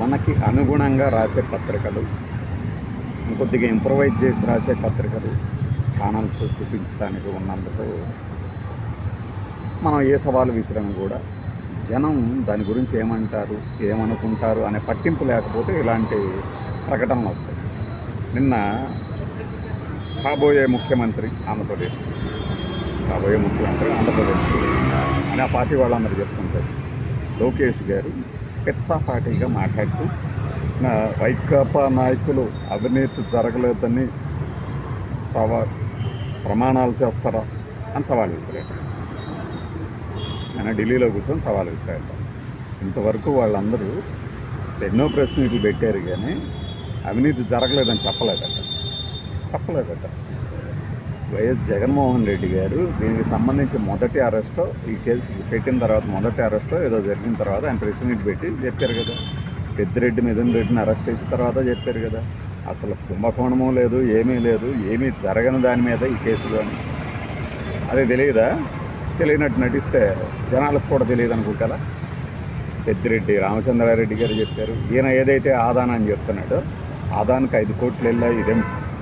మనకి అనుగుణంగా రాసే పత్రికలు ఇంకొద్దిగా ఇంప్రవైజ్ చేసి రాసే పత్రికలు ఛానల్స్ చూపించడానికి ఉన్నందుకు మనం ఏ సవాలు విసిరాము కూడా జనం దాని గురించి ఏమంటారు ఏమనుకుంటారు అనే పట్టింపు లేకపోతే ఇలాంటి ప్రకటనలు వస్తాయి. నిన్న కాబోయే ముఖ్యమంత్రి ఆంధ్రప్రదేశ్ కాబోయే ముఖ్యమంత్రి ఆంధ్రప్రదేశ్ అని ఆ పార్టీ వాళ్ళందరూ చెప్తుంటారు. లోకేష్ గారు పెట్సా పార్టీగా మాట్లాడుతూ నా వైకాపా నాయకులు అవినీతి జరగలేదని సవా ప్రమాణాలు చేస్తారా అని సవాల్ విసిరాడు ఆయన ఢిల్లీలో కూర్చొని సవాల్ విసిరాడు ఇంతవరకు వాళ్ళందరూ ఎన్నో ప్రశ్నలు పెట్టారు కానీ అవినీతి జరగలేదని చెప్పలేదట. చెప్పలేదట. వైఎస్ జగన్మోహన్ రెడ్డి గారు దీనికి సంబంధించి మొదటి అరెస్టో ఈ కేసు పెట్టిన తర్వాత మొదటి అరెస్టో ఏదో జరిగిన తర్వాత ఆయన ప్రెస్ మీట్ పెట్టి చెప్పారు కదా. పెద్దిరెడ్డి మిథున్ రెడ్డిని అరెస్ట్ చేసిన తర్వాత చెప్పారు కదా. అసలు కుంభకోణము లేదు ఏమీ లేదు ఏమీ జరగని దాని మీద ఈ కేసులో అని అదే తెలియదా తెలియనట్టు నటిస్తే జనాలకు కూడా తెలియదు అనుకుంటారా? పెద్దిరెడ్డి రామచంద్రారెడ్డి గారు చెప్పారు ఈయన ఏదైతే ఆదాన అని చెప్తున్నాడో ఆదానికి ఐదు కోట్లు వెళ్ళా ఇదేం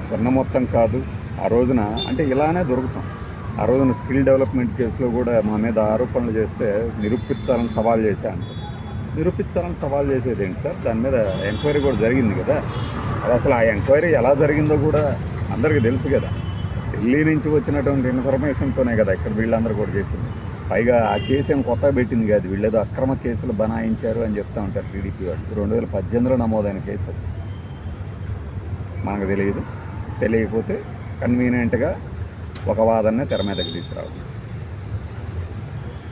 చిన్న మొత్తం కాదు. ఆ రోజున అంటే ఇలానే దొరుకుతాం. ఆ రోజున స్కిల్ డెవలప్మెంట్ కేసులో కూడా మా మీద ఆరోపణలు చేస్తే నిరూపించాలని సవాల్ చేశాను నిరూపించాలని సవాల్ చేసేది ఏంటి సార్? దాని మీద ఎంక్వైరీ కూడా జరిగింది కదా. అది అసలు ఆ ఎంక్వైరీ ఎలా జరిగిందో కూడా అందరికీ తెలుసు కదా. ఢిల్లీ నుంచి వచ్చినటువంటి ఇన్ఫర్మేషన్తోనే కదా ఇక్కడ వీళ్ళందరూ కూడా చేసింది. పైగా ఆ కేసు ఏం కొత్తగా పెట్టింది కాదు. వీళ్ళేదో అక్రమ కేసులు బనాయించారు అని చెప్తా ఉంటారు టీడీపీ వాళ్ళు. రెండు వేల పద్దెనిమిదిలో నమోదైన కేసు అది. మనకు తెలియదు. తెలియకపోతే కన్వీనియంట్గా ఒక వాదనని తెర మీదకి తీసుకురావడం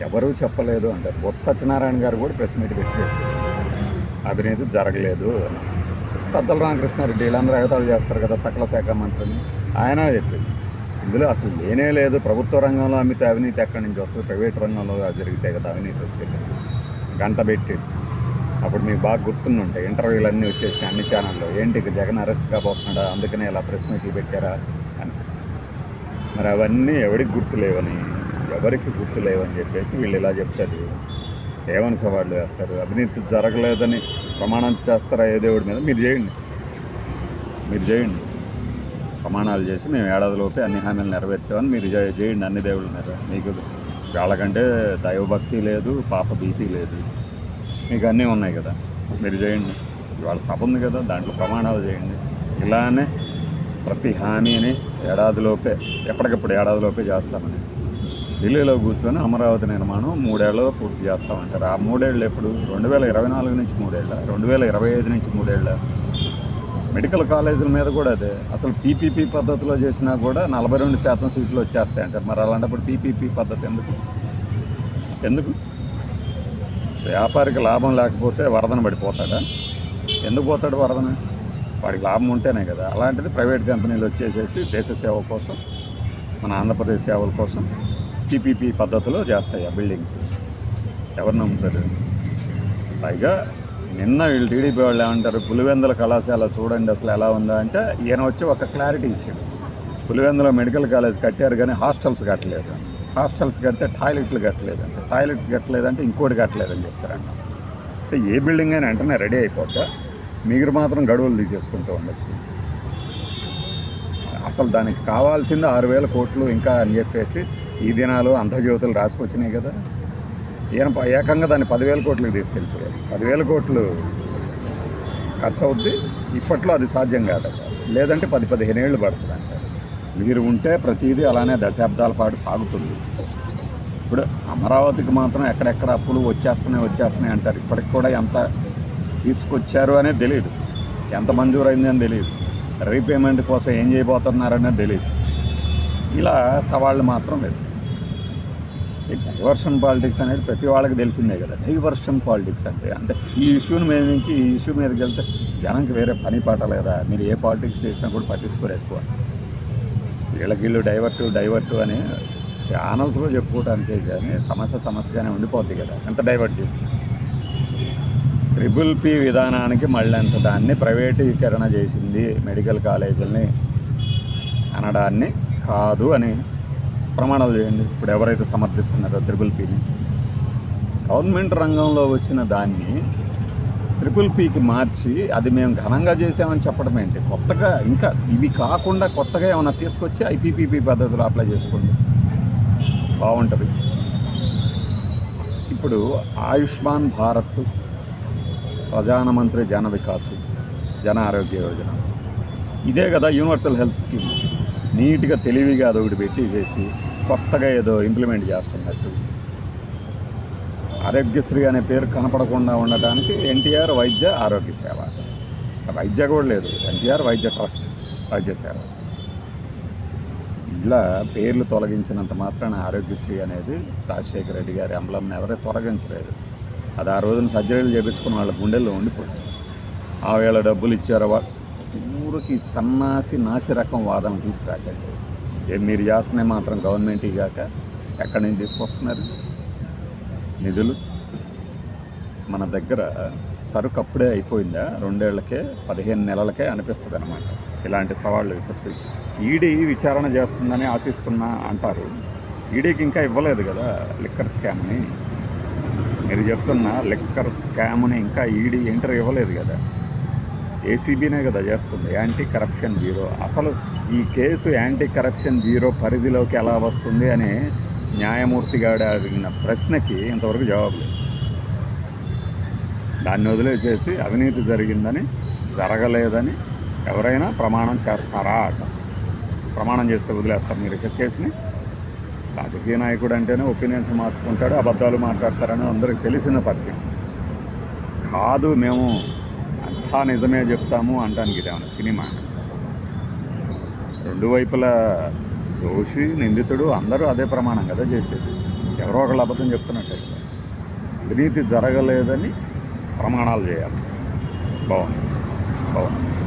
ఎవరూ చెప్పలేదు అంటారు బొత్స సత్యనారాయణ గారు కూడా ప్రెస్ మీట్ పెట్టి అవినీతి జరగలేదు అని. సద్దల రామకృష్ణారెడ్డి వీళ్ళందరూ అవతాలు చేస్తారు కదా సకల శాఖ మంత్రిని. ఆయన చెప్పింది. ఇందులో అసలు లేనే లేదు. ప్రభుత్వ రంగంలో అమ్మితే అవినీతి ఎక్కడి నుంచి వస్తుంది? ప్రైవేట్ రంగంలో జరిగితే కదా అవినీతి వచ్చేది గంట పెట్టి. అప్పుడు మీకు బాగా గుర్తుండుంటాయి. ఇంటర్వ్యూలు అన్నీ వచ్చేసినాయి అన్ని ఛానల్లో. ఏంటి జగన్ అరెస్ట్ కాబోతున్నాడా? అందుకనే ఇలా ప్రెస్ మీట్లు పెట్టారా? అని. మరి అవన్నీ ఎవరికి గుర్తులేవని ఎవరికి గుర్తులేవని చెప్పేసి వీళ్ళు ఇలా చెప్తారు. ఏమని సవాళ్ళు వేస్తారు? అవినీతి జరగలేదని ప్రమాణం చేస్తారా? ఏ దేవుడి మీద? మీరు చేయండి. మీరు చేయండి. ప్రమాణాలు చేసి మేము ఏడాదిలోపే అన్ని హామీలు నెరవేర్చామని మీరు చేయండి అన్ని దేవుళ్ళ మీద. మీకు వాళ్ళకంటే దైవభక్తి లేదు పాప భీతి లేదు. మీకు అన్నీ ఉన్నాయి కదా. మీరు చేయండి. ఇవాళ సభ ఉంది కదా దాంట్లో ప్రమాణాలు చేయండి. ఇలానే ప్రతి హామీని ఏడాదిలోపే ఎప్పటికప్పుడు ఏడాదిలోపే చేస్తామని. ఢిల్లీలో కూర్చొని అమరావతి నిర్మాణం మూడేళ్ళలో పూర్తి చేస్తామంటారు. ఆ మూడేళ్ళు ఎప్పుడు? రెండు వేల ఇరవై నాలుగు నుంచి మూడేళ్ళ. రెండు వేల ఇరవై ఐదు నుంచి మూడేళ్ళ. మెడికల్ కాలేజీల మీద కూడా అదే. అసలు పీపీపీ పద్ధతిలో చేసినా కూడా నలభై రెండు శాతం సీట్లు వచ్చేస్తాయి అంటారు. మరి అలాంటప్పుడు పీపీపీ పద్ధతి ఎందుకు? ఎందుకు? వ్యాపారికి లాభం లేకపోతే వరదన పడిపోతాడా? ఎందుకు పోతాడు వరదన? వాడికి లాభం ఉంటేనే కదా. అలాంటిది ప్రైవేట్ కంపెనీలు వచ్చేసేసి దేశ సేవ కోసం మన ఆంధ్రప్రదేశ్ సేవల కోసం పీపీపీ పద్ధతిలో చేస్తాయి ఆ బిల్డింగ్స్. ఎవరు నమ్ముతారు? పైగా నిన్న వీళ్ళు టీడీపీ వాళ్ళు ఏమంటారు పులివెందుల కళాశాల చూడండి అసలు ఎలా ఉందా అంటే ఈయన వచ్చి ఒక క్లారిటీ ఇచ్చాడు. పులివెందుల మెడికల్ కాలేజ్ కట్టారు కానీ హాస్టల్స్ కట్టలేదు. హాస్టల్స్ కడితే టాయిలెట్లు కట్టలేదు. అంటే టాయిలెట్స్ కట్టలేదంటే ఇంకోటి కట్టలేదని చెప్తారంట. అంటే ఏ బిల్డింగ్ అయినా వెంటనే రెడీ అయిపోతా మీరు మాత్రం గడువులు తీసేసుకుంటూ ఉండొచ్చు. అసలు దానికి కావాల్సింది ఆరు వేల కోట్లు ఇంకా అని చెప్పేసి ఈ దినాలు అంధజ్యోతులు రాసుకొచ్చినాయి కదా. ఈయన ప- ఏకంగా దాన్ని పదివేల కోట్లకు తీసుకెళ్ళిపోయారు. పదివేల కోట్లు ఖర్చు అవుద్ది ఇప్పట్లో అది సాధ్యం కాదట లేదంటే పది పదిహేను ఏళ్ళు పడుతుంది అంట. మీరు ఉంటే ప్రతిదీ అలానే దశాబ్దాల పాటు సాగుతుంది. ఇప్పుడు అమరావతికి మాత్రం ఎక్కడెక్కడ అప్పులు వచ్చేస్తున్నాయి వచ్చేస్తున్నాయి అంటారు. ఇప్పటికి కూడా ఎంత తీసుకొచ్చారు అనేది తెలియదు ఎంత మంజూరైంది అని తెలియదు రీపేమెంట్ కోసం ఏం చేయబోతున్నారనేది తెలియదు ఇలా సవాళ్ళు మాత్రం వేస్తాయి డైవర్షన్ పాలిటిక్స్ అనేది ప్రతి వాళ్ళకి తెలిసిందే కదా. డైవర్షన్ పాలిటిక్స్ అంటే అంటే ఈ ఇష్యూని మీద నుంచి ఈ ఇష్యూ మీదకి వెళ్తే జనంకి వేరే పని పాట లేదా? మీరు ఏ పాలిటిక్స్ చేసినా కూడా పట్టించుకోరు ఎక్కువ. వీళ్ళకి వీళ్ళు డైవర్టు డైవర్టు అని ఛానల్స్లో చెప్పుకోవడానికే కానీ సమస్య సమస్యగానే ఉండిపోద్ది కదా. ఎంత డైవర్ట్ చేసినా. ట్రిపుల్ పి విధానానికి మళ్ళించడాన్ని ప్రైవేటీకరణ చేసింది మెడికల్ కాలేజీలని అనడాన్ని కాదు అని ప్రమాణాలు చేయండి. ఇప్పుడు ఎవరైతే సమర్థిస్తున్నారో త్రిపుల్ పిని గవర్నమెంట్ రంగంలో వచ్చిన దాన్ని ట్రిపుల్ పీకి మార్చి అది మేము ఘనంగా చేసామని చెప్పడం ఏంటి కొత్తగా ఇంకా ఇవి కాకుండా కొత్తగా ఏమైనా తీసుకొచ్చి ఐపీపీపీ పద్ధతిలో అప్లై చేసుకోండి. బాగుంటుంది. ఇప్పుడు ఆయుష్మాన్ భారత్ ప్రధానమంత్రి జన వికాస్ జన ఆరోగ్య యోజన. ఇదే కదా యూనివర్సల్ హెల్త్ స్కీమ్. నీట్గా తెలివిగా అదొకటి పెట్టేసేసి కొత్తగా ఏదో ఇంప్లిమెంట్ చేస్తున్నట్టు. ఆరోగ్యశ్రీ అనే పేరు కనపడకుండా ఉండటానికి ఎన్టీఆర్ వైద్య ఆరోగ్య సేవ. వైద్య కూడా లేదు. ఎన్టీఆర్ వైద్య ట్రస్ట్ వైద్య సేవ. ఇలా పేర్లు తొలగించినంత మాత్రాన ఆరోగ్యశ్రీ అనేది రాజశేఖర రెడ్డి గారి అంబలం ఎవరే తొలగించలేదు. అది ఆ రోజున సర్జరీలు చేయించుకున్న వాళ్ళ గుండెల్లో ఉండిపోయింది ఆ వేళ డబ్బులు ఇచ్చారు ఊరికి సన్నాసి నాసి రకం వాదన తీసుకురాకండి ఏ మీరు చేస్తున్నాయి మాత్రం గవర్నమెంట్ కాక ఎక్కడి నుంచి తీసుకొస్తున్నారు? నిధులు? మన దగ్గర సరుకు అప్పుడే అయిపోయిందా? రెండేళ్ళకే పదిహేను నెలలకే అనిపిస్తుంది అనమాట ఇలాంటి సవాళ్ళు విసర్తి ఈడీ విచారణ చేస్తుందని ఆశిస్తున్నా అంటారు. ఈడీకి ఇంకా ఇవ్వలేదు కదా లిక్కర్ స్కామ్ని. మీరు చెప్తున్న లిక్కర్ స్కామ్ని ఇంకా ఈడీ ఎంటర్ ఇవ్వలేదు కదా. ఏసీబీనే కదా చేస్తుంది యాంటీ కరప్షన్ బ్యూరో. అసలు ఈ కేసు యాంటీ కరప్షన్ బ్యూరో పరిధిలోకి ఎలా వస్తుంది అని న్యాయమూర్తి గారు అడిగిన ప్రశ్నకి ఇంతవరకు జవాబు లేదు. దాన్ని వదిలేసేసి అవినీతి జరిగిందని జరగలేదని ఎవరైనా ప్రమాణం చేస్తారా? అట ప్రమాణం చేస్తే వదిలేస్తారు మీరు ఇక కేసుని. రాజకీయ నాయకుడు అంటేనే ఒపీనియన్స్ మార్చుకుంటాడు అబద్ధాలు మాట్లాడతారని అందరికి తెలిసిన సత్యం. కాదు మేము అంతా నిజమే చెప్తాము అంటానికి ఇదేమన్నా సినిమా? రెండు వైపులా దోషి నిందితుడు అందరూ అదే ప్రమాణం కదా చేసేది. ఎవరో ఒకళ్ళు అబద్ధం చెప్తున్నట్టే. అవినీతి జరగలేదని ప్రమాణాలు చేయాలి. బాగుంది. బాగుంది.